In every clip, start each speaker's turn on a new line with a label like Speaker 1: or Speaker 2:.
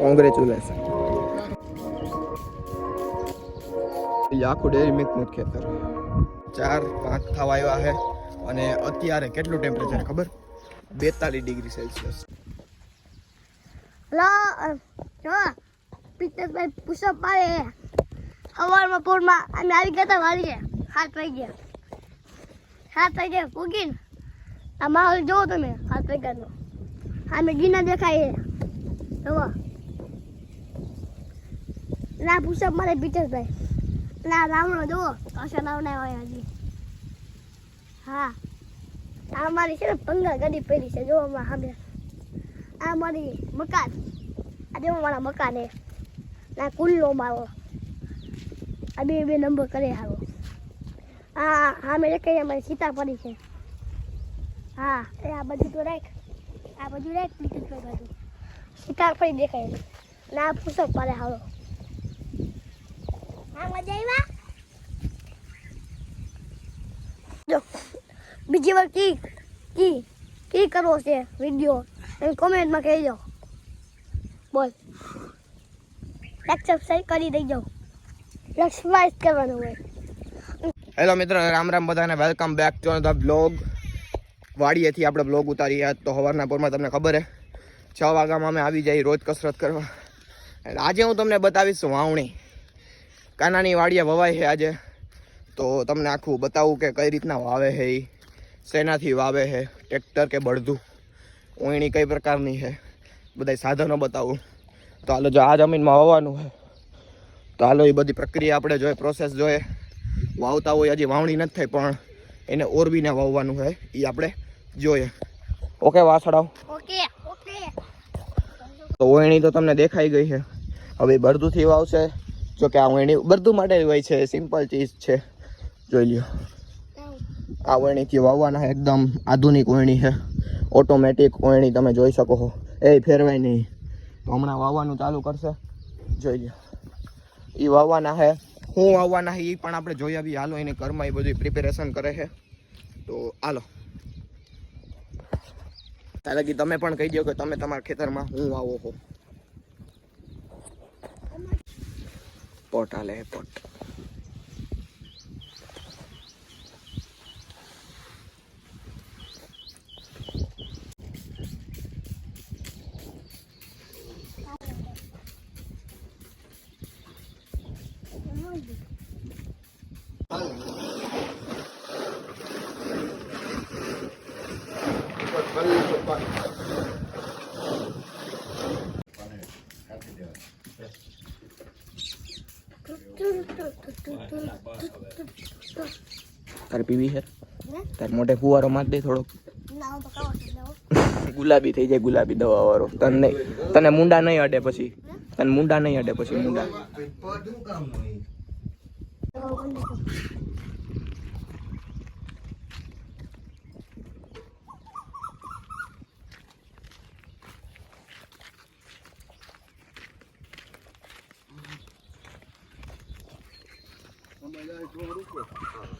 Speaker 1: Congratulation આખું Dairy મિલ્કનું ખેતર. ચાર પાંચ થવા આવ્યા છે અને અત્યારે કેટલું ટેમ્પરેચર ખબર? બેતાલીસ ડિગ્રી સેલ્સિયસ.
Speaker 2: લો જો પિત્તરભાઈ પુષપ મારે સવારમાં પોરમાં અમે આવી ગયા હતા વાળીએ હાથ પડી ગયા હાથ પડી ગયા ફૂગીને આ માહોલ જોવો તમે સાત વાગ્યાનો. સામે ગીના દેખાય જુઓ ના પુષપ મારે પિત્તરભાઈ ના, રાવણો, જુઓ. કશો રાવણા હોય હજી. હા. આ મારી છે ને પંગા ગાડી પહેરી છે જોવો માં સામે આ મારી મકાન. આ દેવા મારા મકાન એ ના, કુલ્લો મારો. આ બે બે નંબર કરે હારો. હા હા મેં કઈ અમારી સીતા પડી છે. હા, એ આ બધું તો રાખ. આ બધું રાખ, બીજું કઈ બાજુ. સીતા પડી દેખાય ના પૂછો પડે હારો હા, મજા આવ્યા જો, બીજી વાર કી કી કી કરવો છે વીડિયો, એમ કોમેન્ટમાં કહેજો. બોલ. લાઈક સબસ્ક્રાઈબ કરી દેજો. લક્ષ્માઇઝ કરવાનું હોય.
Speaker 1: હેલો મિત્રો, રામ રામ બધાને. Welcome back to the blog વાડીએથી આપણે બ્લોગ ઉતારીએ. તો સવારના પોરમાં તમને ખબર હે. છ વાગ્યામાં અમે આવી જઈએ રોજ કસરત કરવા. એટલે આજે હું તમને બતાવીશ વાવણી. કાનાની વાડીએ વવાય છે આજે. તો તમને આખું બતાવું કે કઈ રીતના વાવે છે એ શેનાથી વાવે છે? ટ્રેક્ટર કે બળદું? ઓયણી કઈ પ્રકારની છે? બધા સાધનો બતાવું. તો હાલો જો આ જમીનમાં વાવવાનું છે. તો હાલો એ બધી પ્રક્રિયા આપણે જોઈએ પ્રોસેસ જોઈએ વાવતા હોય હજી વાવણી નથી થઈ પણ એને ઓરવીને વાવવાનું છે એ આપણે. જોઈએ. ઓકે વાસડાવ
Speaker 2: ઓકે ઓકે.
Speaker 1: તો ઓયણી તો તમને દેખાઈ ગઈ છે. હવે બરદુથી વાવશે. જો કે આ ઓયણી બરદું માટે જ હોય છે. સિમ્પલ ચીજ છે. જોઈ લ્યો. આ ઓયણીથી વાવવાના એકદમ આધુનિક ઓયણી છે. ઓટોમેટિક ઓયણી તમે જોઈ શકો છો. એ ફેરવાય નહીં. તો હમણાં વાવવાનું ચાલુ કરશે. જોઈ લ્યો. એ વાવવાના છે. હું વાવવાના છે એ પણ આપણે જોઈએ બી હાલો એની ઘરમાં એ બધું પ્રિપેરેશન કરે છે. તો હાલો. તારે કે તમે પણ કહી દો કે તમે તમારા ખેતરમાં હું આવો હો પોટ હાલે Thank પોટ. તારે પીવી છે? તારે મોઢે ફુવારો માર દે થોડોક. ગુલાબી થઈ જાય ગુલાબી દવા વાળો તને નહીં તને મુંડા નહીં અડે પછી. તને મુંડા નહીં અડે પછી મુંડા. હમ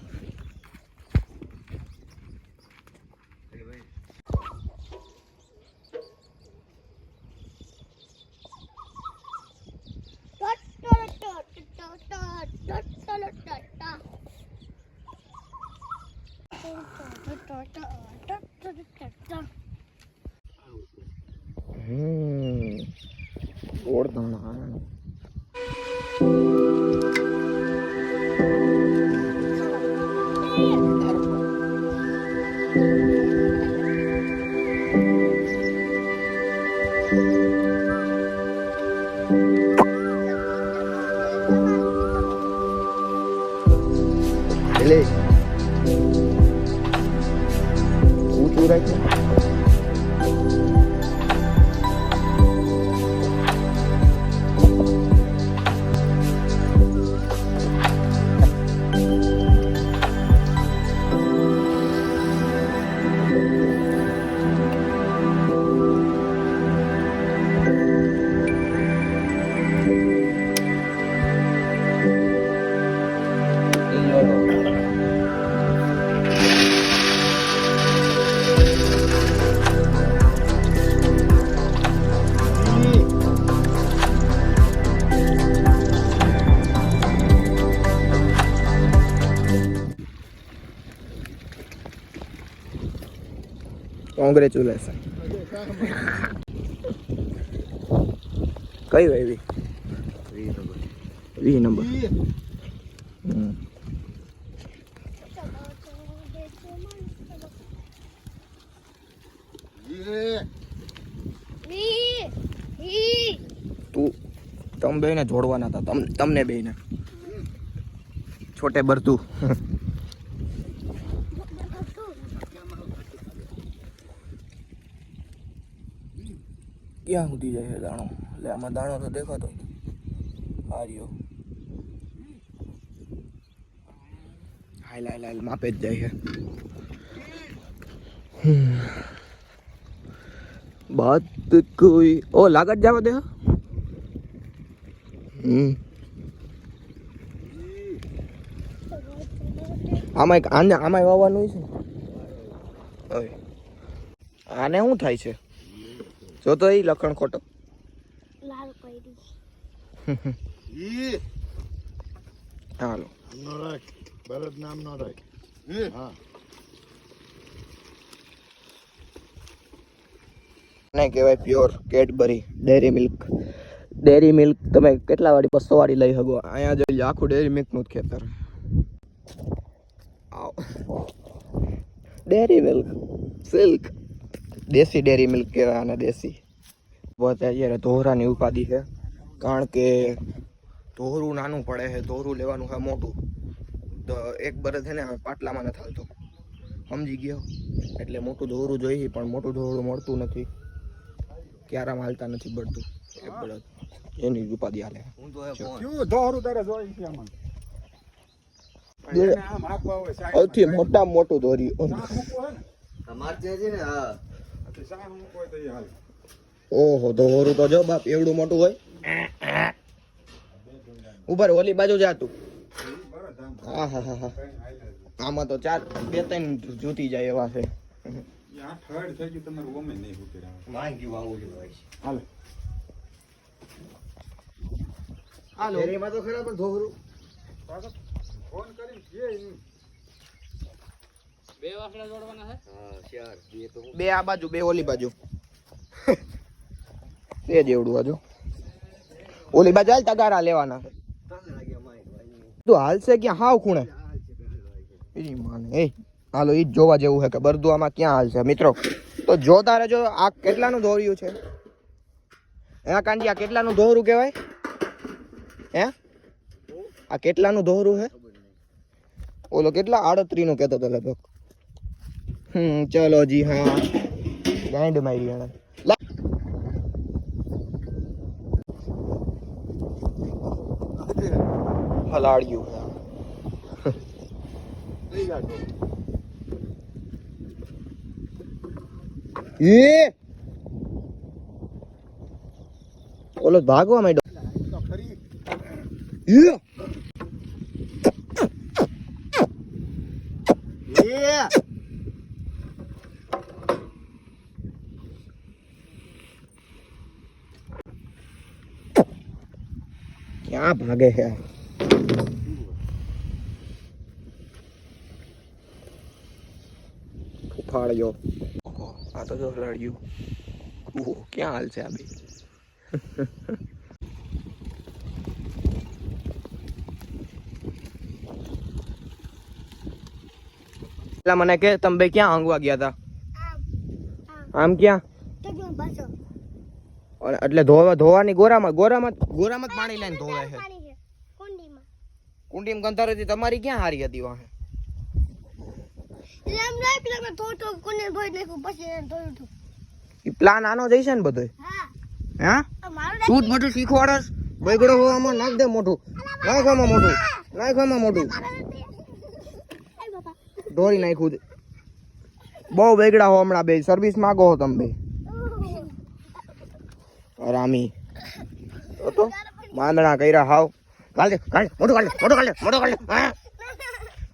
Speaker 1: Música કોંગ્રેચ્યુલેશન કઈ એવી? વી નંબર. તું, તમે બેને જોડવાના હતા. તમ, તમને બેને. છોટે બરતું. ક્યાં સુધી જાય છે દાણો? એટલે આમાં દાણો તો દેખાતો આ રહ્યો હાલ હાલ હાલ, માપે જ જાય છે. બાત કોઈ ઓ, લાગત જવા દે આમાં એક આને આમાં વાવવાનું છે. આને શું થાય છે? જો તો એ લખણ ખોટો.
Speaker 2: લાલ
Speaker 3: ઈ
Speaker 1: હાલો.
Speaker 3: રાખ. ભરત નામનો રાખ. હા?
Speaker 1: ને કહેવાય pure Cadbury Dairy Milk Dairy Milk તમે કેટલા વાળી બસો વાળી લઈ શકો? અહીંયા જોઈ લો આખું ડેરી મિલ્કનું જ ખેતર. આવ. ડેરી મિલ્ક સિલ્ક દેશી ડેરી મિલ્ક કહેવાય અને દેશી. અત્યારે ધોરાની ઉપાધિ છે. કારણ કે ધોરું નાનું પડે છે ધોરું લેવાનું છે મોટું. તો એક બરસ છે ને પાટલામાં નથી હાલતો. સમજી ગયો? એટલે મોટું ધોરું જોઈએ પણ મોટું ધોરું મળતું નથી. ક્યારામાં હાલતા નથી બળતું. એક બળદ એની જ. ઉપાધિ હાલે
Speaker 3: છે
Speaker 1: સૌથી મોટા મોટું
Speaker 3: ધોરી. તમારે હે ને તો તો
Speaker 1: ઓહો દોરું તો જો બાપ એવડું મોટું હોય. ઉપર ઓલી બાજુ જા તું. હા. આમાં તો ચાર બે ત્રણ જૂતી જાય એવા છે.
Speaker 3: હાલો એમાં થર્ડ થઈ ગયું તમારું ઓમે નહીં ઉતરે. હાલે.
Speaker 1: હાલો. તો ખરા પણ ધોરું બે આ બાજુ બે ઓલી બાજુ. તે જેવડું હજુ ઓલી બાજુ હાલ તગારા લેવાના. તું હાલશે ક્યાં? હાવ ખૂણે. એની માને એ. હાલો ઈ જ જોવા જેવું છે કે બરદુઆમાં ક્યાં હાલશે મિત્રો? તો જો તારે જો આ કેટલાનું દોર્યું છે? એના કાંજી આ કેટલાનું દોરું કહેવાય? હે? આ કેટલાનું દોરું છે ઓલો કેટલા આડત્રીનું કહેતો હતો લગભગ? હમ ચલો જી હા ગાંડ મારી એને લા- હલાડ્યું
Speaker 3: લઈ જાજો.
Speaker 1: એ ઓલો ભાગવા માંડ્યો
Speaker 3: તો ખરી
Speaker 1: એ એ ક્યાં ભાગે છે ફાળ્યો આ તો જો ઓહો, ક્યાં હાલ છે આ બે? મને કે તમે ક્યાં આંગવા ગયા હતા?
Speaker 2: આમ
Speaker 1: ક્યાં? એટલે ધોવા ધોવાની ગોરામાં ગોરામાં ગોરામાં જ પાણી લઈને ધોવે છે.
Speaker 2: કુંડીમાં.
Speaker 1: કુંડીમ હતી તમારી ક્યાં હારી હતી વાહે? પ્લાન આનો જઈશે ને બધો?
Speaker 2: હા.
Speaker 1: શું બધું શીખવાડસ. બગડો હોવામાં નાખ દે મોટું. નાખવામાં મોટું.
Speaker 2: નાખવામાં મોટું.
Speaker 1: દોરી નાખ્યું બહુ બેગડા હો હમણાં બે. સર્વિસ માગો હો તમે બે. રામી તો તો માંદણા કર્યા હાવ. કાઢ કાઢ મોઢું કાઢ મોટો કાઢ દે, કાઢ હા.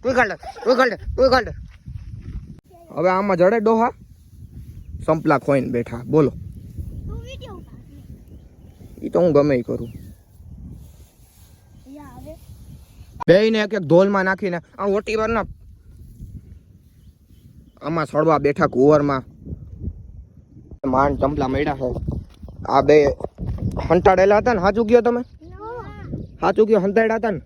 Speaker 1: તું કાઢ તું કાઢ તું કાઢ હવે આમાં જડે ડોહા. સંપલા ખોઈને બેઠા. બોલો. એ તો હું ગમે કરું.
Speaker 2: હવે
Speaker 1: એક એક ધોલમાં નાખીને આ ઓટી વારના આમાં સડવા બેઠા કુંવરમાં. માંડ ચંપલા મળ્યા છે. આ બે હંટાડેલા હતા ને? સાચું ગયો તમે? સાચું ગયો હંતાડ્યા હતા ને?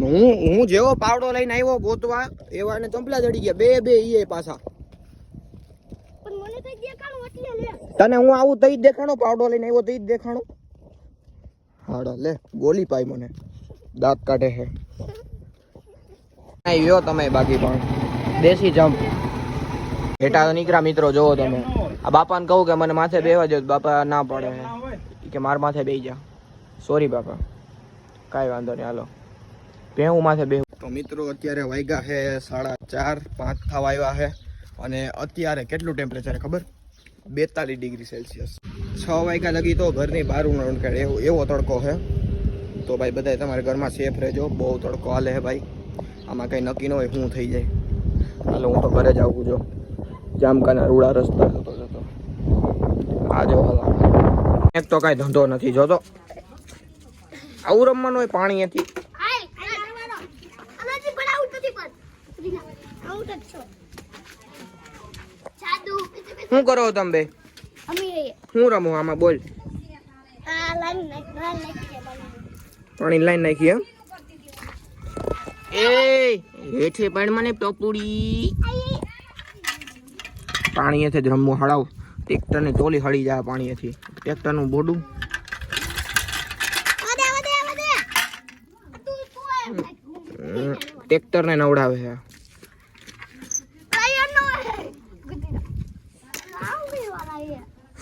Speaker 1: હું હું જેવો પાવડો લઈને આવ્યો ગોતવા, એવા એને ચંપલા ચડી ગયા. બે બે ઈએ પાછા. તને હું આવું તઈ જ દેખાણો? પાવડો લઈને આવ્યો તઈ જ દેખાણો? હાડા, લે, ગોલી પાઈ મને. દાંત કાઢે છે આવ્યો તમે બાકી પણ. દેશી જમ્પ હેઠા તો નીકળ્યા મિત્રો જોવો તમે. આ બાપાને કહું કે મને માથે બેવા તો બાપા ના પડે. કે મારા માથે બેહી જા. સોરી બાપા. કાંઈ વાંધો નહીં, હાલો. બેહું માથે બેહું. તો મિત્રો અત્યારે વાગ્યા છે સાડા ચાર, પાંચ થવા આવ્યા છે અને અત્યારે કેટલું ટેમ્પરેચર ખબર? બેતાલીસ ડિગ્રી સેલ્સિયસ. છ વાગ્યા લગી તો ઘરની બહાર ન કાઢે એવો એવો તડકો છે તો ભાઈ બધાય તમારા ઘરમાં સેફ રહેજો. બહુ તડકો હાલે છે ભાઈ. આમાં કંઈ નક્કી ન હોય શું થઈ જાય. હાલો, હું તો ઘરે જ આવું છું. જામકાના રૂડા રસ્તા જતો જતો. આ જો હાલો. એક તો કાંઈ ધંધો નથી જોતો. આવું રમવાનું હોય
Speaker 2: પણ નથી
Speaker 1: શું કરો તમે બે? શું રમો આમાં? બોલ. પાણી લાઈન નાખી એમ એ હેઠે પણ મને ટપુડી. પાણીએથી જ રમવું હળાવ. ટ્રેક્ટરની ટોલી હળી જાય પાણીએથી. ટ્રેક્ટરનું બોડું. ટ્રેક્ટરને નવડાવે છે.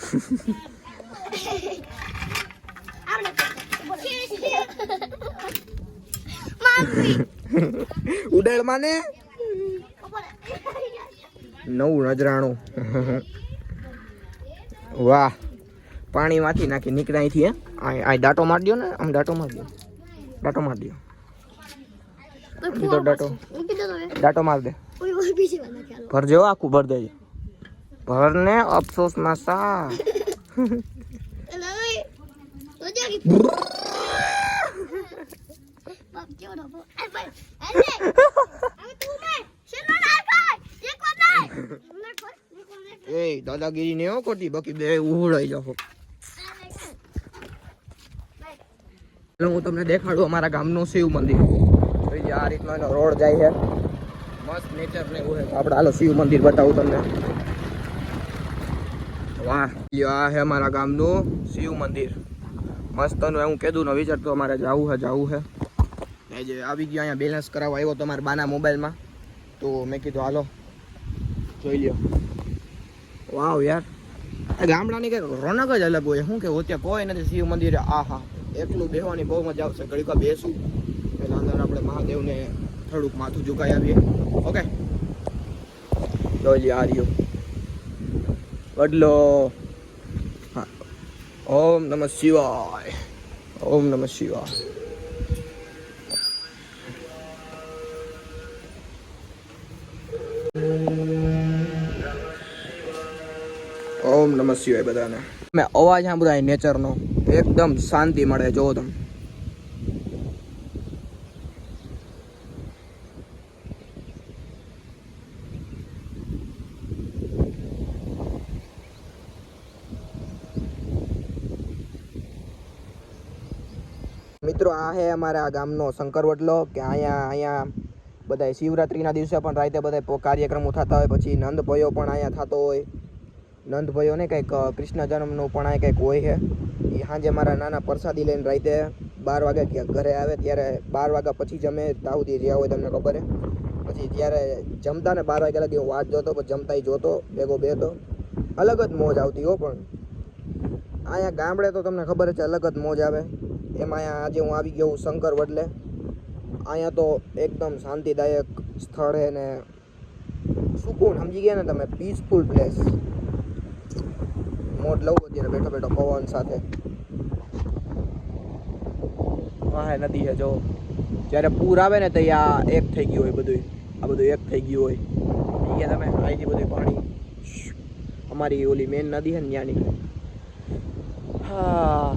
Speaker 1: ઉડાડ માને નવું નજરાણું. વાહ. પાણીમાંથી નાખી નીકળ્યા અહીંથી હે? આ દાંટો મારી દો ને આમ દાંટો મારી દો દાંટો મારી દો. બીજો દાંટો દાંટો માર દે ભરજો આખું ભર દેજો. ભરને અફસોસમાં સા એ દાદાગીરી ને હો ખોટી, બાકી બે ઉહળાઈ જાઓ. એટલે હું તમને દેખાડું, અમારા ગામનું શિવ મંદિર. આ રીતનો એનો રોડ જાય છે. મસ્ત નેચર ને એવું આપણે હાલો શિવ મંદિર બતાવું તમને. વાહ આ છે અમારા ગામનું શિવ મંદિર. મસ્તનું હું કીધું ને વિચારતો અમારે જવું છે જવું છે. એ જે આવી ગયો અહીંયા બેલેન્સ કરાવવા આવ્યો તમારા બાના મોબાઈલમાં. તો મેં કીધું, હાલો, જોઈ લ્યો. વાવ યાર. ગામડાની કઈ રોનક જ અલગ હોય. શું કે ત્યાં કોઈ નથી શિવ મંદિરે. આ હા એકલું બેહવાની બહુ મજા આવશે. ઘડીક બેસું. પેલા અંદર આપણે મહાદેવને થોડુંક માથું ઝુકાઈ આવીએ. ઓકે? જોઈ આર્યો વડલો. હા. ઓમ નમઃ શિવાય. ઓમ નમઃ શિવાય. ઓમ નમઃ શિવાય બધાને. મેં અવાજ સાંભળાય નેચરનો. એકદમ શાંતિ મળે, જોવો તમે. મિત્રો, આ છે અમારા આ ગામનો શંકર વડલો કે અહીંયા અહીંયા બધા શિવરાત્રિના દિવસે પણ રાતે બધા કાર્યક્રમો થતા હોય, પછી નંદ ભયો પણ અહીંયા થતો હોય. નંદ ભયોને કંઈક કૃષ્ણ જન્મનું પણ આ કંઈક હોય છે. એ સાંજે મારા નાના પ્રસાદી લઈને રાતે બાર વાગે ઘરે આવે ત્યારે બાર વાગ્યા પછી જમે તાઉદી જ્યાં હોય તમને ખબર પછી જ્યારે જમતા ને બાર વાગ્યા લગી હું વાટ જોતો, પછી જમતા જોતો, ભેગો બેતો અલગ જ મોજ આવતી હો પણ. અહીંયા ગામડે તો તમને ખબર છે અલગ જ મોજ આવે. એમાં અહીંયા આજે હું આવી ગયો હું શંકર વડલે. અહીંયા તો એકદમ શાંતિદાયક સ્થળ છે ને સુકૂન, સમજી ગયા ને તમે? પીસફુલ પ્લેસ મોજ લઉં અત્યારે બેઠો બેઠો પવન સાથે. હા નદી છે જો જ્યારે પૂર આવે ને તો આ એક થઈ ગયું હોય બધું આ બધું એક થઈ ગયું હોય. અહીંયા તમે અહીંથી બધું પાણી. અમારી ઓલી મેન નદી છે ને ત્યાંની. હા.